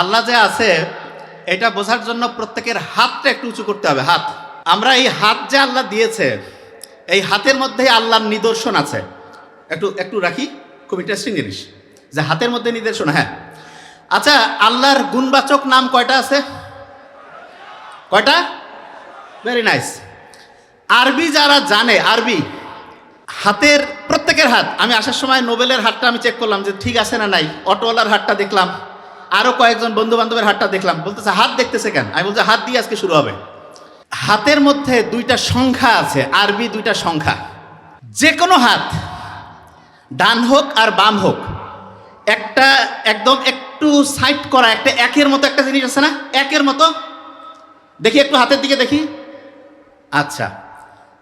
আল্লাহ যে আছে, এটা বোঝার জন্য প্রত্যেকের হাতটা একটু উঁচু করতে হবে, হাত। আমরা এই হাত যে আল্লাহ দিয়েছে, এই হাতের মধ্যেই আল্লাহর নিদর্শন আছে। একটু একটু রাখি, খুব ইন্টারেস্টিং জিনিস, যে হাতের মধ্যে নিদর্শন হ্যাঁ। আচ্ছা আল্লাহর গুণবাচক নাম কয়টা আছে? কয়টা? ভেরি নাইস আরবি যারা জানে, আরবি, হাতের প্রত্যেকের হাত, আমি আসার সময় নোবেলের হাতটা আমি চেক করলাম যে ঠিক আছে না নাই, অটোওয়ালার হাতটা দেখলাম। আরও কয়েকজন বন্ধু বান্ধবের হাতটা দেখলাম, বলতেছে, হাত দেখতেছে কেন? আমি বলছি, হাত দিয়ে আজকে শুরু হবে। হাতের মধ্যে দুইটা সংখ্যা আছে, আরবি দুইটা সংখ্যা। যে কোনো হাত, ডান হোক আর বাম হোক, একটা একদম একটু সাইড করা, একটা একের মতো একটা জিনিস আছে না? একের মতো? দেখি একটু হাতের দিকে দেখি। আচ্ছা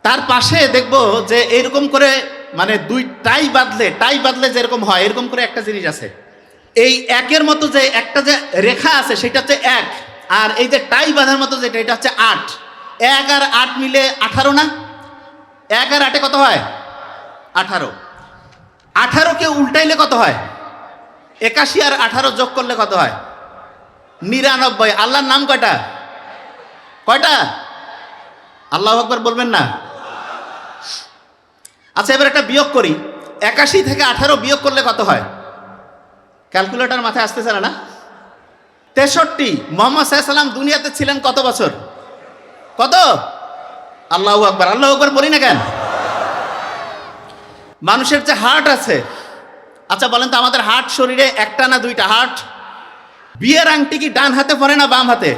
তার পাশে দেখব যে এরকম করে মানে দুই টাই বাদলে টাই বাদলে যেরকম হয়, এরকম করে একটা জিনিস আছে। এই একের মতো যে একটা যে রেখা আছে, সেটা হচ্ছে এক। আর এই যে টাই বাঁধার মতো যেটা, এটা হচ্ছে আট। এক আর আট মিলে আঠারো না? এক আর আটে কত হয়? আঠারো। আঠারোকে উল্টাইলে কত হয়? একাশি আর আঠারো যোগ করলে কত হয়? নিরানব্বই। আল্লাহর নাম কয়টা? কয়টা? আল্লাহ আকবর বলবেন না? আচ্ছা এবার একটা বিয়োগ করি। একাশি থেকে আঠারো বিয়োগ করলে কত হয়? ক্যালকুলেটর মাথায় আসতেছে না না? তেষট্টি, মোহাম্মদ সাল্লাম দুনিয়াতে ছিলেন কত বছর? কত? আল্লাহ আকবর আল্লাহ আকবর বলি না কেন? মানুষের যে হার্ট আছে আচ্ছা বলেন তো আমাদের হার্ট শরীরে একটা না দুইটা হার্ট বিয়ের আংটি কি ডান হাতে পরে না বাম হাতে?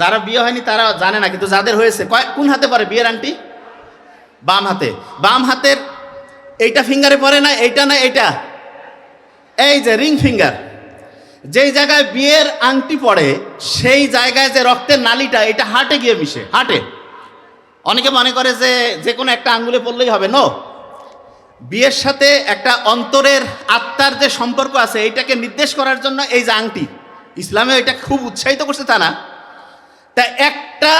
যারা বিয়ে হয়নি তারা জানে না, কিন্তু যাদের হয়েছে কোন হাতে পরে বিয়ের আংটি? বাম হাতে। বাম হাতের এইটা ফিঙ্গারে পরে না, এইটা না, এইটা? এই যে রিং ফিঙ্গার যেই জায়গায় বিয়ের আংটি পড়ে, সেই জায়গায় যে রক্তের নালিটা, এটা হাটে গিয়ে মিশে, হাটে। অনেকে মনে করে যে যে কোনো একটা আঙ্গুলে পড়লেই হবে নো বিয়ের সাথে একটা অন্তরের আত্মার যে সম্পর্ক আছে, এইটাকে নির্দেশ করার জন্য এই যে আংটি ইসলামে এটা খুব উৎসাহিত করছে তা না। তা একটা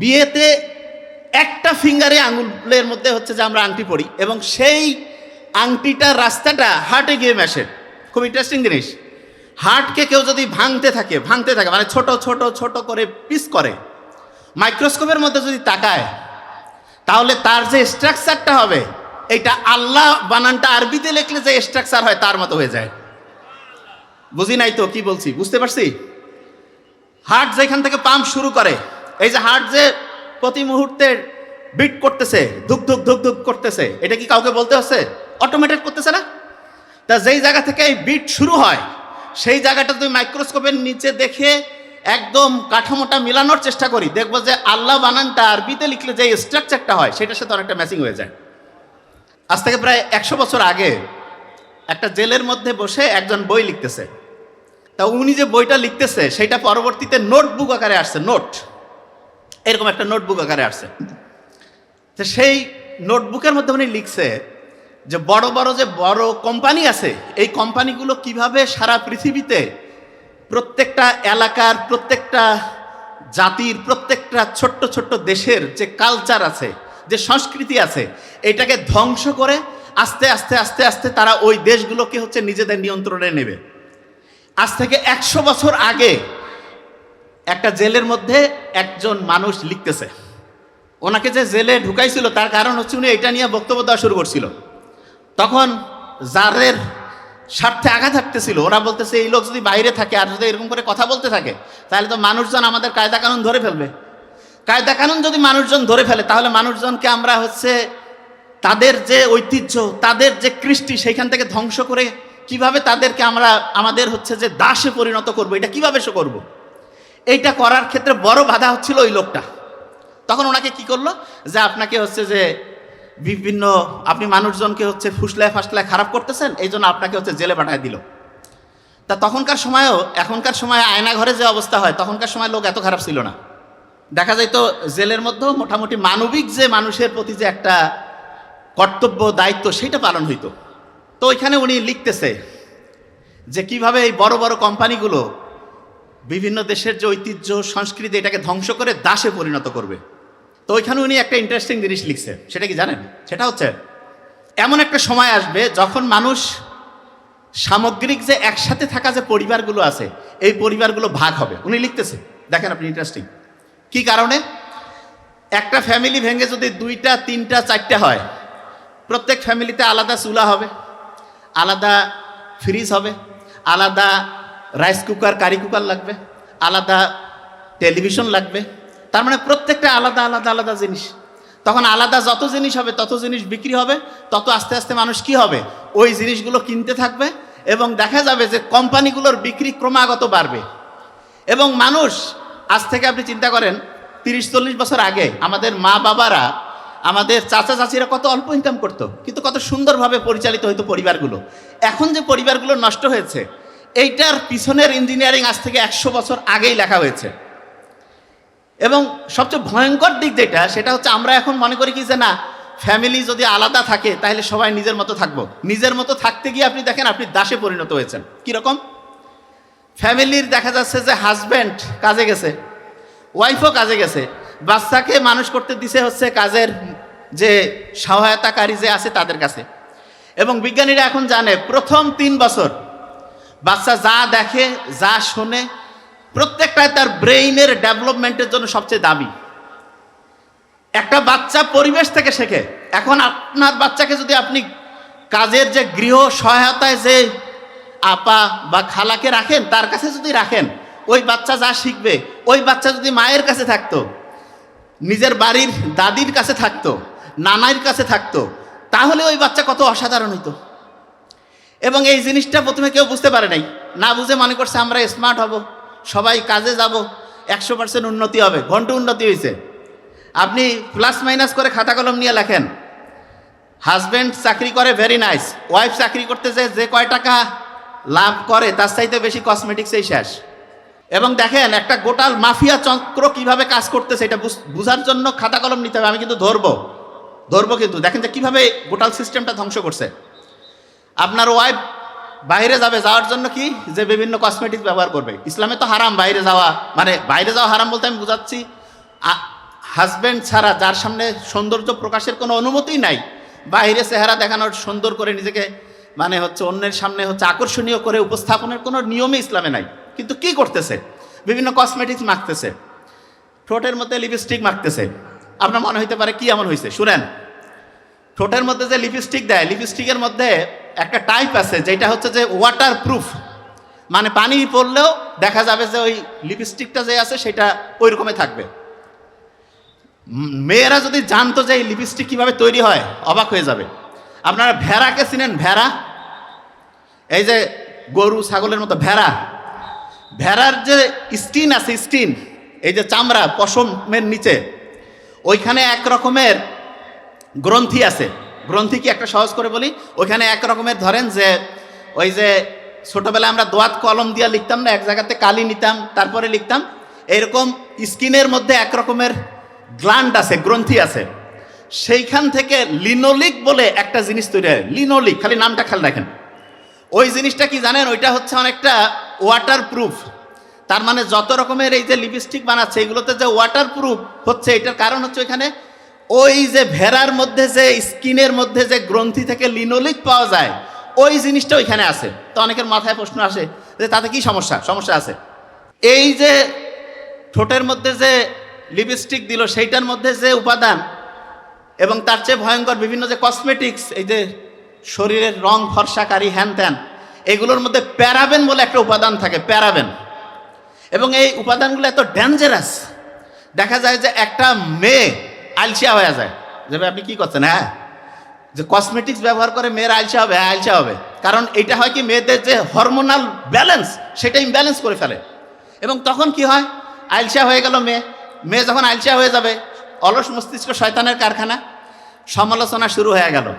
বিয়েতে একটা ফিঙ্গারে আঙুলের মধ্যে হচ্ছে যে আমরা আংটি পড়ি, এবং সেই আংটিটার রাস্তাটা হার্টে গিয়ে মেশে। খুব ইন্টারেস্টিং জিনিস। হার্টকে কেউ যদি ভাঙতে থাকে ভাঙতে থাকে মানে ছোট ছোট ছোট করে পিস করে মাইক্রোস্কোপের মধ্যে যদি তাকায়, তাহলে তার যে স্ট্রাকচারটা হবে এইটা আল্লাহ বানানটা আরবিতে লিখলে যে স্ট্রাকচার হয়, তার মতো হয়ে যায়। বুঝি নাই তো কি বলছি? বুঝতে পারছি? হার্ট যেখান থেকে পাম্প শুরু করে, এই যে হার্ট যে প্রতি মুহূর্তে বিট করতেছে, ধুক ধুক ধুক ধুক করতেছে, এটা কি কাউকে বলতে হচ্ছে? অটোমেটেড করতেছে না? তা যেই জায়গা থেকে এই বিট শুরু হয়, সেই জায়গাটা তুই মাইক্রোস্কোপের নিচে দেখে একদম কাঠামোটা মিলানোর চেষ্টা করি, দেখব যে আল্লাহ বানানটা আরবিতে লিখলে যে স্ট্রাকচারটা হয়, সেটার সাথে অনেকটা ম্যাচিং হয়ে যায়। আজ থেকে প্রায় একশো বছর আগে একটা জেলের মধ্যে বসে একজন বই লিখতেছে। তা উনি যে বইটা লিখতেছে, সেটা পরবর্তীতে নোটবুক আকারে আসছে নোট এরকম একটা নোটবুক আকারে আসছে। তো সেই নোটবুকের মধ্যে উনি লিখছে যে বড় বড় যে বড় কোম্পানি আছে, এই কোম্পানিগুলো কীভাবে সারা পৃথিবীতে প্রত্যেকটা এলাকার, প্রত্যেকটা জাতির, প্রত্যেকটা ছোট্ট ছোট্ট দেশের যে কালচার আছে, যে সংস্কৃতি আছে, এটাকে ধ্বংস করে আস্তে আস্তে আস্তে আস্তে তারা ওই দেশগুলোকে হচ্ছে নিজেদের নিয়ন্ত্রণে নেবে। আজ থেকে একশো বছর আগে একটা জেলের মধ্যে একজন মানুষ লিখতেছে। ওনাকে যে জেলে ঢুকাইছিল, তার কারণ হচ্ছে উনি এটা নিয়ে বক্তব্য দেওয়া শুরু করছিল। তখন যাদের স্বার্থে আঘাত থাকতেছিল ওরা বলতেছে, এই লোক যদি বাইরে থাকে আর যদি এরকম করে কথা বলতে থাকে, তাহলে তো মানুষজন আমাদের কায়দা কানুন ধরে ফেলবে। কায়দা কানুন যদি মানুষজন ধরে ফেলে, তাহলে মানুষজনকে আমরা হচ্ছে তাদের যে ঐতিহ্য, তাদের যে কৃষ্টি, সেইখান থেকে ধ্বংস করে কীভাবে তাদেরকে আমরা, আমাদের হচ্ছে যে দাসে পরিণত করব, এটা কীভাবে সে করব? এইটা করার ক্ষেত্রে বড় বাধা হচ্ছিল ওই লোকটা। তখন ওনাকে কি করল? যে আপনাকে হচ্ছে যে বিভিন্ন, আপনি মানুষজনকে হচ্ছে ফুসলায় ফাসলায় খারাপ করতেছেন, এই জন্য আপনাকে হচ্ছে জেলে পাঠায় দিল। তা তখনকার সময়ও, এখনকার সময় আয়না ঘরে যে অবস্থা হয়, তখনকার সময় লোক এত খারাপ ছিল না। দেখা যায় তো জেলের মধ্যেও মোটামুটি মানবিক যে মানুষের প্রতি যে একটা কর্তব্য, দায়িত্ব, সেটা পালন হইতো। তো ওইখানে উনি লিখতেছে যে কীভাবে এই বড় বড় কোম্পানিগুলো বিভিন্ন দেশের যে ঐতিহ্য, সংস্কৃতি, এটাকে ধ্বংস করে দাসে পরিণত করবে। তো ওইখানে উনি একটা ইন্টারেস্টিং জিনিস লিখছে। সেটা কি জানেন? সেটা হচ্ছে, এমন একটা সময় আসবে যখন মানুষ সামগ্রিক যে একসাথে থাকা যে পরিবারগুলো আছে, এই পরিবারগুলো ভাগ হবে। উনি লিখতেছে, দেখেন আপনি ইন্টারেস্টিং কি কারণে? একটা ফ্যামিলি ভেঙে যদি দুইটা, তিনটা, চারটা হয়, প্রত্যেক ফ্যামিলিতে আলাদা চুলা হবে, আলাদা ফ্রিজ হবে, আলাদা রাইস কুকার কারি কুকার লাগবে, আলাদা টেলিভিশন লাগবে তার মানে প্রত্যেকটা আলাদা আলাদা আলাদা জিনিস। তখন আলাদা যত জিনিস হবে, তত জিনিস বিক্রি হবে, তত আস্তে আস্তে মানুষ কি হবে? ওই জিনিসগুলো কিনতে থাকবে এবং দেখা যাবে যে কোম্পানিগুলোর বিক্রি ক্রমাগত বাড়বে। এবং মানুষ, আজ থেকে আপনি চিন্তা করেন, তিরিশ, চল্লিশ বছর আগে আমাদের মা বাবারা, আমাদের চাচা চাচিরা কত অল্প ইনকাম করতো, কিন্তু কত সুন্দরভাবে পরিচালিত হতো পরিবারগুলো। এখন যে পরিবারগুলো নষ্ট হয়েছে, এইটার পিছনের ইঞ্জিনিয়ারিং আজ থেকে একশো বছর আগেই লেখা হয়েছে। এবং সবচেয়ে ভয়ঙ্কর দিক যেটা, সেটা হচ্ছে আমরা এখন মনে করি কি যে না ফ্যামিলি যদি আলাদা থাকে, তাহলে সবাই নিজের মতো থাকব। নিজের মতো থাকতে গিয়ে আপনি দেখেন, আপনি দাসে পরিণত হয়েছেন। কীরকম? ফ্যামিলির দেখা যাচ্ছে যে হাজব্যান্ড কাজে গেছে ওয়াইফও কাজে গেছে। বাচ্চাকে মানুষ করতে দিছে হচ্ছে কাজের যে সহায়তাকারী যে আছে তাদের কাছে। এবং বিজ্ঞানীরা এখন জানে, প্রথম তিন বছর বাচ্চা যা দেখে, যা শোনে প্রত্যেকটাই তার ব্রেইনের ডেভেলপমেন্টের জন্য সবচেয়ে দামি। একটা বাচ্চা পরিবেশ থেকে শেখে। এখন আপনার বাচ্চাকে যদি আপনি কাজের যে গৃহ সহায়তায় যে আপা বা খালাকে রাখেন, তার কাছে যদি রাখেন, ওই বাচ্চা যা শিখবে, ওই বাচ্চা যদি মায়ের কাছে থাকতো, নিজের বাড়ির দাদির কাছে থাকতো নানার কাছে থাকতো, তাহলে ওই বাচ্চা কত অসাধারণ হইতো। এবং এই জিনিসটা প্রথমে কেউ বুঝতে পারে নাই। না বুঝে মনে করছে আমরা স্মার্ট হব। সবাই কাজে যাব, একশো পার্সেন্ট উন্নতি হবে, ঘণ্টা উন্নতি হয়েছে আপনি প্লাস মাইনাস করে খাতা কলম নিয়ে লেখেন হাজব্যান্ড চাকরি করে ভেরি নাইস ওয়াইফ চাকরি করতে যে যে কয় টাকা লাভ করে, তার চাইতে বেশি কসমেটিক্সেই শেষ। এবং দেখেন, একটা গোটাল মাফিয়া চক্র কীভাবে কাজ করতেছে এটা বুঝ- বুঝার জন্য খাতা কলম নিতে হবে, আমি কিন্তু ধরবো। ধরবো কিন্তু। দেখেন যে কীভাবে গোটাল সিস্টেমটা ধ্বংস করছে। আপনার ওয়াইফ বাইরে যাবে যাওয়ার জন্য কি? যে বিভিন্ন কসমেটিক্স ব্যবহার করবে। ইসলামে তো হারাম বাইরে যাওয়া। মানে বাইরে যাওয়া হারাম বলতে আমি বুঝাচ্ছি হাজব্যান্ড ছাড়া যার সামনে সৌন্দর্য প্রকাশের কোনো অনুমতি নাই, বাইরে চেহারা দেখানোর সুন্দর করে নিজেকে মানে হচ্ছে অন্যের সামনে হচ্ছে আকর্ষণীয় করে উপস্থাপনের কোনো নিয়মই ইসলামে নাই। কিন্তু কি করতেছে? বিভিন্ন কসমেটিক্স মাখতেছে। ঠোঁটের মধ্যে লিপস্টিক মাখতেছে। আপনার মনে হইতে পারে কি এমন হয়েছে শুনেন, ঠোঁটের মধ্যে যে লিপস্টিক দেয় লিপস্টিকের মধ্যে একটা টাইপ আছে, যেটা হচ্ছে যে ওয়াটার প্রুফ মানে পানি পড়লেও দেখা যাবে যে ওই লিপস্টিকটা যে আছে, সেটা ওই রকমই থাকবে। মেয়েরা যদি জানতো যে এই লিপস্টিক কীভাবে তৈরি হয়, অবাক হয়ে যাবে। আপনারা ভেড়াকে চিনেন? ভেড়া? এই যে গরু, ছাগলের মতো ভেড়া। ভেড়ার যে স্কিন আছে, স্কিন, এই যে চামড়া, পশমের নিচে, ওইখানে এক রকমের গ্রন্থি আছে। গ্রন্থি কি একটা সহজ করে বলি? ওইখানে এক রকমের ধরেন যে, ওই যে ছোটবেলায় আমরা দোয়াত কলম দিয়ে লিখতাম না, এক জায়গাতে কালি নিতাম, তারপরে লিখতাম, এরকম স্কিনের মধ্যে এক রকমের গ্ল্যান্ড আছে, গ্রন্থি আছে। সেইখান থেকে লিনোলিক বলে একটা জিনিস তৈরি হয়, লিনোলিক, খালি নামটা খেয়াল রাখেন। ওই জিনিসটা কি জানেন? ওইটা হচ্ছে অনেকটা ওয়াটার প্রুফ তার মানে যত রকমের এই যে লিপস্টিক বানাচ্ছে, এগুলোতে যে ওয়াটার প্রুফ হচ্ছে, এটার কারণ হচ্ছে ওইখানে ওই যে ভেড়ার মধ্যে যে স্কিনের মধ্যে যে গ্রন্থি থেকে লিনোলিক পাওয়া যায়, ওই জিনিসটা ওইখানে আছে। তো অনেকের মাথায় প্রশ্ন আসে যে তাতে কি সমস্যা? সমস্যা আছে। এই যে ঠোঁটের মধ্যে যে লিপস্টিক দিল, সেইটার মধ্যে যে উপাদান এবং তার চেয়ে ভয়ঙ্কর বিভিন্ন যে কসমেটিক্স এই যে শরীরের রং ফর্সাকারী হ্যান ত্যান, এগুলোর মধ্যে প্যারাবেন বলে একটা উপাদান থাকে, প্যারাবেন। এবং এই উপাদানগুলো এত ডেঞ্জারাস দেখা যায় যে একটা মেয়ে আলসিয়া হয়ে যায়। যে আপনি কি করছেন হ্যাঁ? যে কসমেটিক্স ব্যবহার করে মেয়ের আলসা হবে হ্যাঁ আলসা হবে। কারণ এটা হয় কি, মেয়েদের যে হরমোনাল ব্যালেন্স সেটা ইমব্যালেন্স করে ফেলে। এবং তখন কি হয়? আলসা হয়ে গেল মেয়ে। মেয়ে যখন আলসা হয়ে যাবে, অলস মস্তিষ্ক শয়তানের কারখানা, সমালোচনা শুরু হয়ে গেল।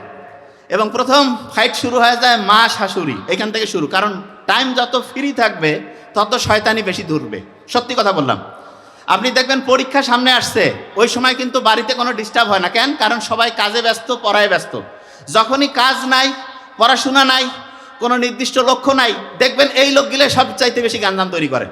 এবং প্রথম ফাইট শুরু হয়ে যায় মা শাশুড়ি, এখান থেকে শুরু। কারণ টাইম যত ফ্রি থাকবে, তত শয়তানি বেশি দূরবে সত্যি কথা বললাম। আপনি দেখবেন পরীক্ষা সামনে আসছে। ওই সময় কিন্তু বাড়িতে কোনো ডিস্টার্ব হয় না। কেন? কারণ সবাই কাজে ব্যস্ত, পড়ায় ব্যস্ত। যখনই কাজ নাই, পড়াশোনা নাই, কোনো নির্দিষ্ট লক্ষ্য নাই, দেখবেন এই লোকগুলো সবচাইতে বেশি গাঞ্জাম তৈরি করে।